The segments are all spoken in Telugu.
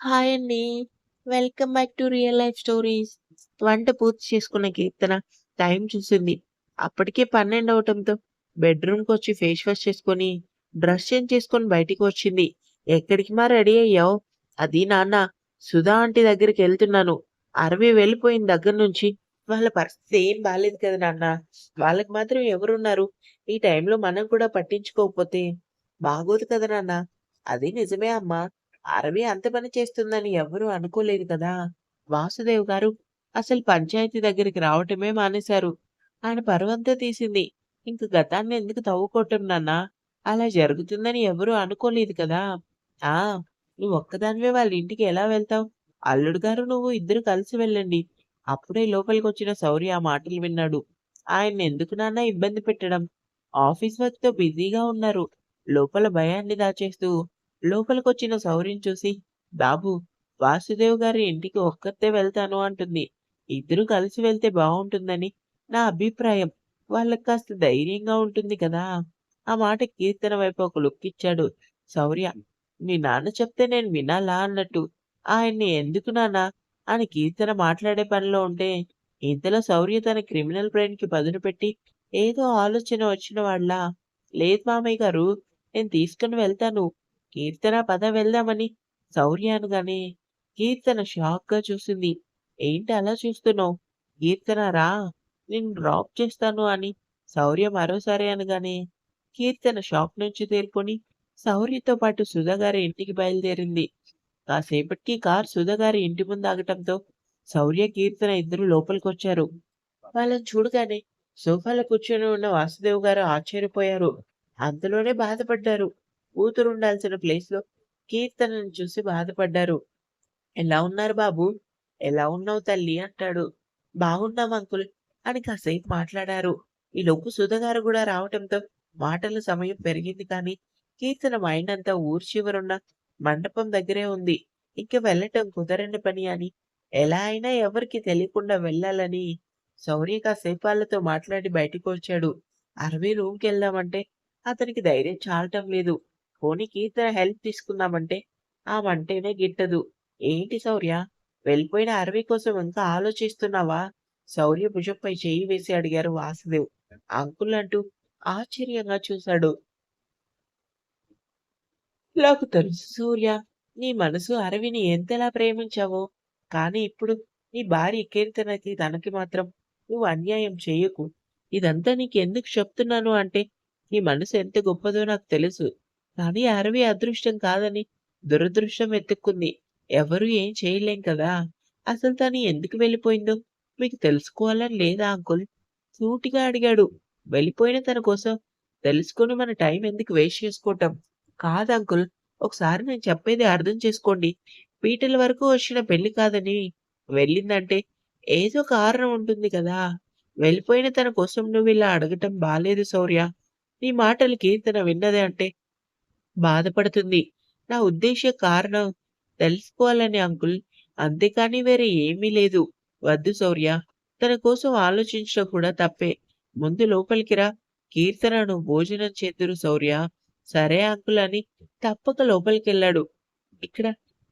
హాయ్ అండి. Welcome back to real life stories. వంట పూర్తి చేసుకున్న కీర్తన టైం చూసింది. అప్పటికే 12 అవటంతో బెడ్‌రూమ్‌కొచ్చి ఫేస్ వాష్ చేసుకొని, డ్రెస్ చేంజ్ చేసుకొని బయటికి వచ్చింది. "ఎక్కడికి మా రెడీ అయ్యావు?" "అది నాన్న సుధా ఆంటీ దగ్గరికెళ్తున్నాను. అరవి వెళ్ళిపోయిన దగ్గర నుంచి వాళ్ళ పరిస్థితి ఏం బాగాలేదు కదా నాన్న. వాళ్ళకి మాత్రం ఎవరున్నారు? ఈ టైంలో మనం కూడా పట్టించుకోకపోతే బాగోదు కదా నాన్న." "అది నిజమే అమ్మా. అరవి అంత పని చేస్తుందని ఎవ్వరూ అనుకోలేదు కదా! వాసుదేవ్ గారు అసలు పంచాయతీ దగ్గరికి రావటమే మానేశారు. ఆయన పరువంతా తీసింది. ఇంక గతాన్ని ఎందుకు తవ్వుకోవటం నాన్నా? అలా జరుగుతుందని ఎవరూ అనుకోలేదు కదా! ఆ! నువ్వొక్కదానివే వాళ్ళ ఇంటికి ఎలా వెళ్తావు? అల్లుడు గారు నువ్వు ఇద్దరు కలిసి వెళ్ళండి." అప్పుడే లోపలికి వచ్చిన సౌరి ఆ మాటలు విన్నాడు. ఆయన్నెందుకు నాన్నా ఇబ్బంది పెట్టడం? ఆఫీస్ వర్క్‌తో బిజీగా ఉన్నారు. లోపల భయాన్ని దాచేస్తూ లోపలికొచ్చిన సౌరిని చూసి, "బాబూ వాసుదేవ్ గారి ఇంటికి ఒక్కతే వెళ్తాను అంటుంది. ఇద్దరూ కలిసి వెళ్తే బాగుంటుందని నా అభిప్రాయం. వాళ్ళకి కాస్త ధైర్యంగా ఉంటుంది కదా!" ఆ మాట కీర్తన వైపు ఒక లుక్ ఇచ్చాడు శౌర్య. "మీ నాన్న చెప్తే నేను వినాలా అన్నట్టు. ఆయన్ని ఎందుకు నానా అని కీర్తన మాట్లాడే పనిలో ఉంటే, ఇంతలో శౌర్య తన క్రిమినల్ బ్రెయిన్‌కి పదును పెట్టి ఏదో ఆలోచన వచ్చిన వాళ్ళ "లేదు మామయ్య గారు నేను తీసుకుని వెళ్తాను. కీర్తన పద వెళ్దామని" శౌర్య అనగానే కీర్తన షాక్‌గా చూసింది. "ఏంటి అలా చూస్తున్నావు? కీర్తన రా! నేను డ్రాప్ చేస్తాను" అని శౌర్య మరోసారి అనగానే కీర్తన షాక్ నుంచి తేరుకొని శౌర్యతో పాటు సుధాగారి ఇంటికి బయలుదేరింది. కాసేపటికి కార్ సుధాగారి ఇంటి ముందు ఆగటంతో శౌర్య, కీర్తన ఇద్దరు లోపలికొచ్చారు. వాళ్ళని చూడగానే సోఫాలో కూర్చొని ఉన్న వాసుదేవ్ గారు ఆశ్చర్యపోయారు. అంతలోనే బాధపడ్డారు. కూతురుండాల్సిన ప్లేస్‌లో కీర్తనని చూసి బాధపడ్డారు. "ఎలా ఉన్నారు బాబు "ఎలా ఉన్నావు తల్లి అంటాడు. "బాగున్నాం అంకుల్" అని కాసేపు మాట్లాడారు. ఈలోపు సుధ గారు కూడా రావటంతో మాటల సమయం పెరిగింది కానీ, కీర్తన మైండ్ అంతా ఊరు చివరున్న మండపం దగ్గరే ఉంది. ఇంక వెళ్ళటం కుదరని పని అని, ఎలా అయినా ఎవరికి తెలియకుండా వెళ్ళాలని శౌర్య కాసేపు వాళ్ళతో మాట్లాడి బయటకొచ్చాడు. అరవి రూమ్‌కెళ్దామంటే అతనికి ధైర్యం చాలటం లేదు. పోనీ కీర్తన హెల్ప్ తీసుకుందామంటే ఆ వంటనే గిట్టదు. "ఏంటి శౌర్య వెళ్ళిపోయిన అరవి కోసం ఇంకా ఆలోచిస్తున్నావా?" శౌర్య భుజంపై చేయి వేసి అడిగారు వాసుదేవ్. అంకుల్ అంటూ ఆశ్చర్యంగా చూశాడు. నాకు తెలుసు సూర్య. నీ మనసు అరవిని ఎంతలా ప్రేమించావో. కానీ ఇప్పుడు నీ భార్య కీర్తనకి తనకి మాత్రం నువ్వు అన్యాయం చేయకు ఇదంతా నీకెందుకు చెప్తున్నాను అంటే, నీ మనసు ఎంత గొప్పదో నాకు తెలుసు. కానీ అరవి అదృష్టం కాదని దురదృష్టం ఎత్తుక్కుంది ఎవరూ ఏం చేయలేం కదా! అసలు తను ఎందుకు వెళ్ళిపోయిందో మీకు తెలుసుకోవాలని లేదా అంకుల్? సూటిగా అడిగాడు. వెళ్ళిపోయిన తన కోసం తెలుసుకొని మన టైం ఎందుకు వేస్ట్ చేసుకోవటం? కాదు అంకుల్. ఒకసారి నేను చెప్పేది అర్థం చేసుకోండి. పీటల వరకు వచ్చిన పెళ్ళి కాదని వెళ్ళిందంటే ఏదో కారణం ఉంటుంది కదా! వెళ్ళిపోయిన తన కోసం నువ్వు ఇలా అడగటం బాలేదు శౌర్య. నీ మాటలకి తన విన్నదే అంటే బాధపడుతుంది. నా ఉద్దేశ్య కారణం తెలుసుకోవాలని అంకుల్. అంతేకాని వేరే ఏమీ లేదు. వద్దు శౌర్య. తన కోసం ఆలోచించడం కూడా తప్పే. ముందు లోపలికి రా. కీర్తనను భోజనం చేద్దురు శౌర్య. సరే అంకుల్ అని తప్పక లోపలికెళ్ళాడు. ఇక్కడ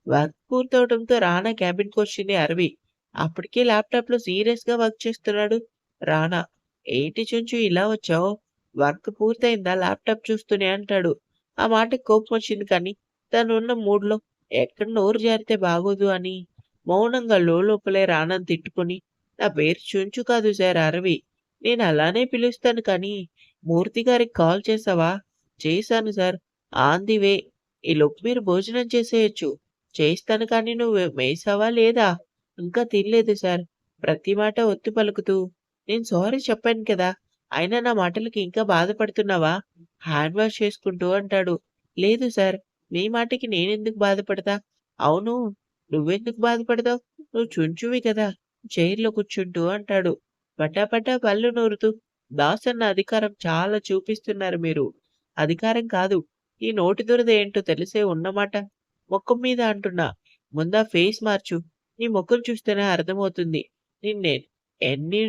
వర్క్ పూర్తవటంతో రానా క్యాబిన్‌కొచ్చింది అరవి. అప్పటికే ల్యాప్‌టాప్‌లో సీరియస్‌గా వర్క్ చేస్తున్నాడు రానా. ఏంటి చుంచు ఇలా వచ్చావు? వర్క్ పూర్తయిందా ల్యాప్‌టాప్ చూస్తూనే అంటాడు. ఆ మాటకు కోపం వచ్చింది కానీ, తనున్న మూడ్‌లో ఎక్కడ నోరు జారితే బాగోదు అని మౌనంగా లోలోపలే రానని తిట్టుకుని నా పేరు చుంచు కాదు సార్ అరవి. నేను అలానే పిలుస్తాను కానీ, మూర్తి గారికి కాల్ చేసావా చేశాను సార్. On the way. ఈలోపు మీరు భోజనం చేసేయొచ్చు. చేస్తాను కానీ నువ్వు వేసావా లేదా? ఇంకా తినలేదు సార్. ప్రతి మాట ఒత్తి పలుకుతూ, నేను సారీ చెప్పాను కదా! అయినా నా మాటలకి ఇంకా బాధపడుతున్నావా? హ్యాండ్ వాష్ చేసుకుంటూ అంటాడు. లేదు సార్. మీ మాటకి నేనెందుకు బాధపడతా? అవును. నువ్వెందుకు బాధపడతావు? నువ్వు చుంచువి కదా! చైర్‌లో కూర్చుంటూ అంటాడు. పటాపటా పళ్ళు నూరుతూ, దాస్ అన్న అధికారం చాలా చూపిస్తున్నారు మీరు. అధికారం కాదు. ఈ నోటి దురద ఏంటో తెలిసే ఉన్నమాట ముఖం మీద అంటున్నా. ముందా ఫేస్ మార్చు. నీ ముఖం చూస్తేనే అర్థమవుతుంది. నిన్నే ఎన్ని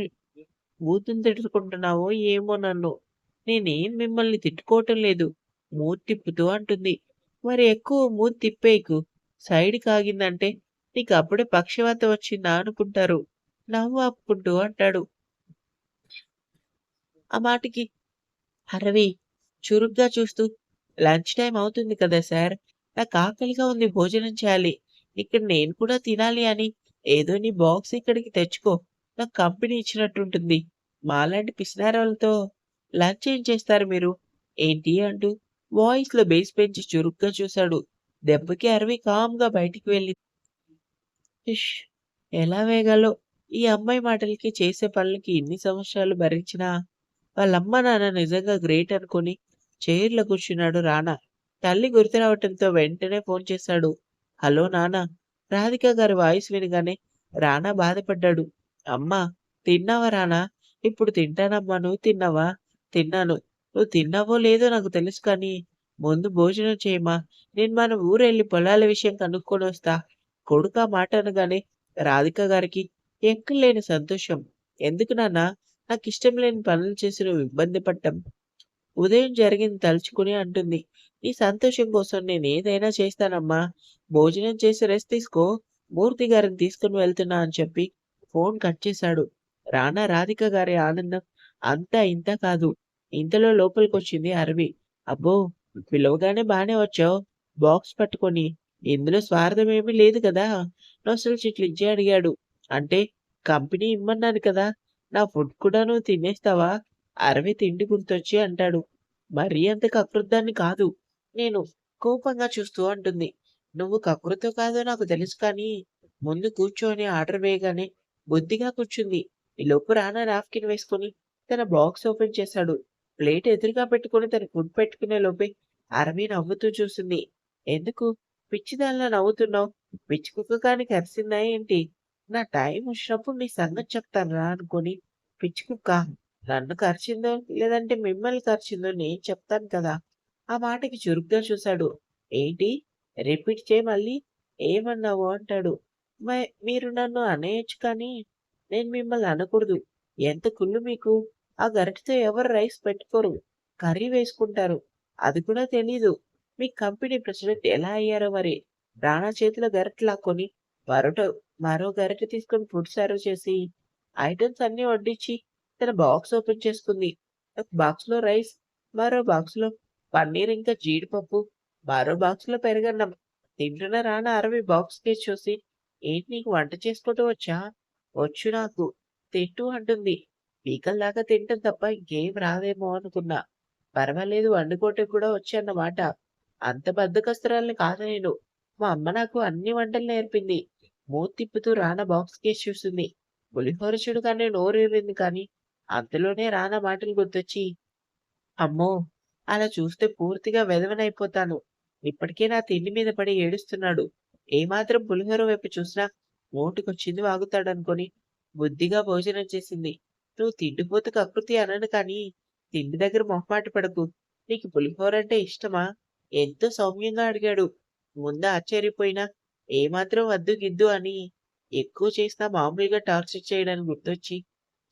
బూతులు తిట్టుకుంటున్నావో ఏమో నన్ను. నేనేం మిమ్మల్ని తిట్టుకోవటం లేదు. మూతి తిప్పుతూ అంటుంది. మరి ఎక్కువ మూతి తిప్పేయకు. సైడ్ కాగిందంటే నీకు అప్పుడే పక్షవాతం వచ్చిందా అనుకుంటారు. నవ్వు ఆపుకుంటూ అంటాడు. ఆ మాటకి అరవి చురుగ్గా చూస్తూ లంచ్ టైం అవుతుంది కదా సార్! నాకు ఆకలిగా ఉంది భోజనం చేయాలి. ఇక్కడ నేను కూడా తినాలి అని ఏదో నీ బాక్స్ ఇక్కడికి తెచ్చుకో. నాకు కంపెనీ ఇచ్చినట్టుంటుంది. మాలాంటి పిసినారాలతో లంచ్ ఏం చేస్తారు మీరు? ఏంటి అంటూ వాయిస్‌లో బేస్ పెంచి చురుగ్గా చూశాడు. దెబ్బకి అరవి కామ్‌గా బయటికి వెళ్ళింది. ఇష్! ఎలా వేగాలో ఈ అమ్మాయి మాటలకి, చేసే పనులకి ఇన్ని సంవత్సరాలు భరించినా వాళ్ళమ్మ నాన్న నిజంగా గ్రేట్ అనుకుని చైర్‌లో కూర్చున్నాడు రానా. తల్లి గుర్తు రావటంతో వెంటనే ఫోన్ చేశాడు. హలో నానా రాధిక గారి వాయిస్ వినగానే రానా బాధపడ్డాడు. అమ్మా! తిన్నావా రానా? ఇప్పుడు తింటానమ్మా నువ్వు తిన్నావా? తిన్నాను. నువ్వు తిన్నావో లేదో నాకు తెలుసు కానీ ముందు భోజనం చేయమా నేను మన ఊరెళ్ళి పొలాల విషయం కనుక్కొని వస్తా కొడుకా మాట అనగానే రాధిక గారికి ఎక్కడలేని సంతోషం. ఎందుకు నాన్న నాకు ఇష్టం లేని పనులు చేసి నువ్వు ఇబ్బంది పడ్డం ఉదయం జరిగింది తలుచుకుని అంటుంది. నీ సంతోషం కోసం నేను ఏదైనా చేస్తానమ్మా. భోజనం చేసి రెస్ట్ తీసుకో. మూర్తి గారిని తీసుకొని వెళ్తున్నా అని చెప్పి ఫోన్ కట్ చేశాడు. రానా రాధిక గారి ఆనందం అంతా ఇంత కాదు. ఇంతలో లోపలికొచ్చింది అరవి. అబ్బో! పిలవగానే బానే వచ్చావు. బాక్స్ పట్టుకొని. ఇందులో స్వార్థమేమీ లేదు కదా! నొసలు చిట్లిచ్చి అడిగాడు. అంటే కంపెనీ ఇమ్మన్నాను కదా! నా ఫుడ్ కూడా నువ్వు తినేస్తావా? అరవి తిండి గుర్తొచ్చి అంటాడు. మరీ అంత కకృద్దాన్ని కాదు. నేను కోపంగా చూస్తూ అంటుంది. నువ్వు కకృతో కాదో నాకు తెలుసు కానీ ముందు కూర్చొని ఆర్డర్ వేయగానే బుద్ధిగా కూర్చుంది. ఈలోపు రానా నాప్కిన్ వేసుకొని తన బాక్స్ ఓపెన్ చేశాడు. ప్లేట్ ఎదురుగా పెట్టుకొని తన ఫుడ్ పెట్టుకునే లోపే అరవి నవ్వుతూ చూసింది. ఎందుకు? పిచ్చిదానిలా నవ్వుతున్నావు? పిచ్చి కుక్క కాని కరిసిందా ఏంటి? నా టైం వచ్చినప్పుడు నీ సంగతి చెప్తానురా అనుకొని పిచ్చి కుక్క నన్ను కరిచిందో లేదంటే మిమ్మల్ని కరిచిందో నేను చెప్తాను కదా! ఆ మాటకి చురుగ్గా చూశాడు. ఏంటి? రిపీట్ చేయ మళ్ళీ. ఏమన్నావు? అంటాడు. మీరు నన్ను అనేయచ్చు కానీ నేను మిమ్మల్ని అనకూడదు. ఎంత కుళ్ళు మీకు? ఆ గరిటతో ఎవరు రైస్ పెట్టుకోరు. కర్రీ వేసుకుంటారు. అది కూడా తెలీదు. మీ కంపెనీ ప్రెసిడెంట్ ఎలా అయ్యారో మరి. రాణా చేతిలో గరిటె లాక్కొని మరోట మరో గరిటె తీసుకొని ఫుడ్ సర్వ్ చేసి ఐటమ్స్ అన్నీ వడ్డించి తన బాక్స్ ఓపెన్ చేసుకుంది. ఒక బాక్స్‌లో రైస్, మరో బాక్స్‌లో పన్నీర్ ఇంకా జీడిపప్పు, మరో బాక్స్‌లో పెరగన్నం తింటున్న రానా అరవి బాక్స్ కేసి చూసి ఏంటి నీకు వంట చేసుకోవటం వచ్చా? వచ్చు నాకు. తింటూ అంటుంది. పీకల్లాగా తింటాం తప్ప ఇంకేం రాదేమో అనుకున్నా. పర్వాలేదు వండుకోవటం కూడా వచ్చన్నమాట. అంత బద్ధకస్తురాలిని కాదు నేను. మా అమ్మ నాకు అన్ని వంటలు నేర్పింది. మూతి తిప్పుతూ రానా బాక్స్ కేసి చూసింది. పులిహోర చూడగానే నోరేరింది కానీ అంతలోనే రానా మాటలు గుర్తొచ్చి అమ్మో! అలా చూస్తే పూర్తిగా వెధవనైపోతాను. ఇప్పటికే నా తిండి మీద పడి ఏడుస్తున్నాడు. ఏమాత్రం పులిహోర వైపు చూసినా నోటికొచ్చింది వాగుతాడనుకొని బుద్ధిగా భోజనం చేసింది. నువ్వు తిండిపోతకు కకృతి అనను కానీ తిండి దగ్గర మొహమాట పడకు. నీకు పులిహోర అంటే ఇష్టమా? ఎంతో సౌమ్యంగా అడిగాడు. ముందు ఆశ్చర్యపోయినా ఏమాత్రం వద్దు గిద్దు అని ఎక్కువ చేసినా మామూలుగా టార్చర్ చేయడానికి గుర్తొచ్చి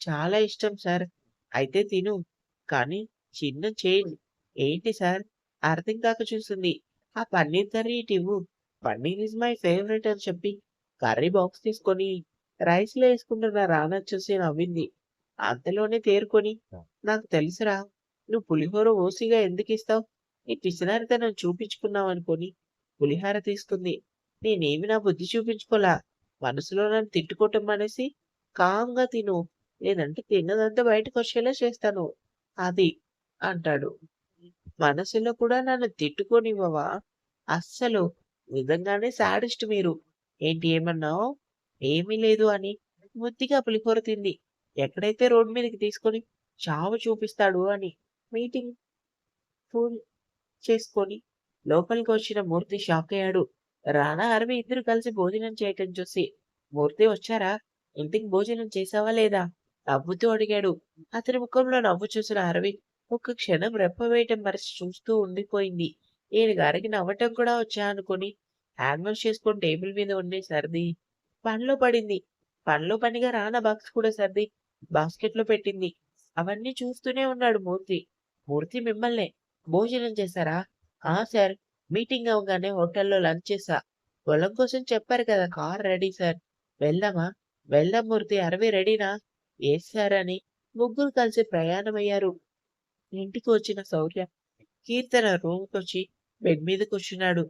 చాలా ఇష్టం సార్. అయితే తిను. కానీ చిన్న చేంజ్. ఏంటి సార్? అర్థం కాక చూసింది. ఆ పన్నీర్ కర్రీ ఇటు పన్నీర్ ఈజ్ మై ఫేవరెట్ అని చెప్పి కర్రీ బాక్స్ తీసుకొని రైస్‌లో ఏసుకుంటున్న రానా చూసి నవ్వింది. అంతలోనే తేరుకొని నాకు తెలుసురా! నువ్వు పులిహోర ఓసిగా ఎందుకిస్తావు? నీ పిసినారితనం చూపించుకున్నావనుకొని పులిహోర తీసుకుంది. నేనేమి నా బుద్ధి చూపించుకోలా. మనసులో నన్ను తిట్టుకోవటం మానేసి కామ్‌గా తిను. లేదంటే తిన్నదంతా బయటకొచ్చేలా చేస్తాను. అది అంటాడు. మనసులో కూడా నన్ను తిట్టుకోనివ్వవా? అస్సలు. నిజంగానే సాడిస్ట్ మీరు. ఏంటి ఏమన్నావు? ఏమీ లేదు అని బుద్ధిగా పులిహోర తింది. ఎక్కడైతే రోడ్ మీదకి తీసుకొని చావు చూపిస్తాడు అని. మీటింగ్ ఫుల్ చేసుకొని లోపలికి వచ్చిన మూర్తి షాక్ అయ్యాడు రానా, అరవి ఇద్దరు కలిసి భోజనం చేయటం చూసి మూర్తి వచ్చారా? ఇంటికి భోజనం చేసావా లేదా? నవ్వుతూ అడిగాడు. అతని ముఖంలో నవ్వు చూసిన అరవి ఒక్క క్షణం రెప్పవేయటం మరిచి చూస్తూ ఉండిపోయింది. ఈయన గారికి నవ్వటం కూడా వచ్చా అనుకుని హ్యాండ్వాష్ చేసుకొని టేబుల్ మీద ఉండే సర్ది పనిలో పడింది. పనిలో పనిగా రాన బాక్స్ కూడా సర్ది బాస్కెట్‌లో పెట్టింది. అవన్నీ చూస్తూనే ఉన్నాడు మూర్తి. మూర్తి మిమ్మల్నే. భోజనం చేశారా? ఆ! సార్. మీటింగ్ అవ్వగానే హోటల్‌లో లంచ్ చేసా పొలం కోసం చెప్పారు కదా కార్ రెడీ సార్ వెళ్దామా వెళ్దాం మూర్తి అరవై రెడీనా ఎస్ సార్ అని ముగ్గురు కలిసి ప్రయాణమయ్యారు ఇంటికి వచ్చిన సౌర్య కీర్తన రూమ్కి వచ్చి బెడ్ మీద కూర్చున్నాడు.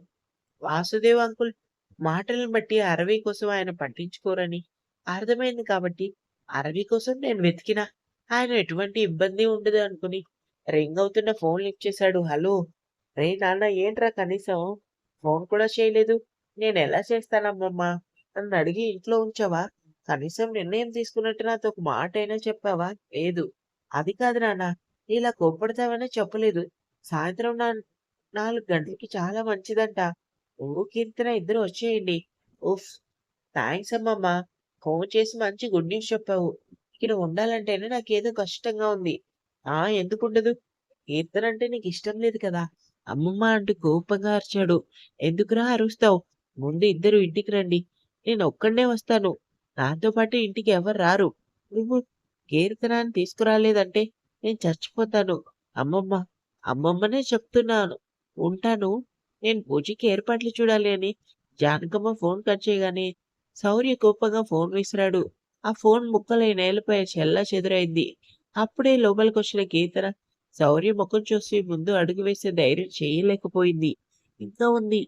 వాసుదేవ్ అంకుల్ మాటలను బట్టి అరవి కోసం ఆయన పట్టించుకోరని. అర్థమైంది కాబట్టి అరవి కోసం నేను వెతికినా. ఆయన ఎటువంటి ఇబ్బంది ఉండదు అనుకుని రింగ్ అవుతున్న ఫోన్ లిఫ్ట్ చేశాడు. హలో రే నాన్న ఏంట్రా కనీసం ఫోన్ కూడా చేయలేదు? నేను ఎలా చేస్తానమ్మమ్మా? నన్ను అడిగి ఇంట్లో ఉంచావా? కనీసం నిర్ణయం తీసుకున్నట్టు నాతో ఒక మాట అయినా చెప్పావా? లేదు. అది కాదు నాన్న ఇలా కోప్పడతావనే చెప్పలేదు. సాయంత్రం నా నాలుగు గంటలకి చాలా మంచిదంట. నువ్వు కీర్తన ఇద్దరు వచ్చేయండి. ఉఫ్ థ్యాంక్స్ అమ్మమ్మ. ఫోన్ చేసి మంచి గుడ్ న్యూస్ చెప్పావు. ఇక్కడ ఉండాలంటేనే నాకేదో కష్టంగా ఉంది. ఆ ఎందుకుండదు? కీర్తన అంటే నీకు ఇష్టం లేదు కదా. అమ్మమ్మ అంటూ కోపంగా అరిచాడు. ఎందుకురా అరుస్తావు? ముందు ఇద్దరు ఇంటికి రండి. నేను ఒక్కడే వస్తాను. నాతో పాటు ఇంటికి ఎవరు రారు? నువ్వు కీర్తనాన్ని తీసుకురాలేదంటే నేను చచ్చిపోతాను. అమ్మమ్మ అమ్మమ్మనే చెప్తున్నాను. ఉంటాను. నేను పూజకి ఏర్పాట్లు చూడాలి అని. జానకమ్మ ఫోన్ కట్ చేయగానే శౌర్య కోపంగా ఫోన్ విసిరాడు. ఆ ఫోన్ ముక్కలై నేలపై చెల్లా చెదురైంది. అప్పుడే లోపలికి వచ్చిన కీర్తన శౌర్య ముఖం చూసి ముందు అడుగు వేసే ధైర్యం చేయలేకపోయింది. ఇంకా ఉంది.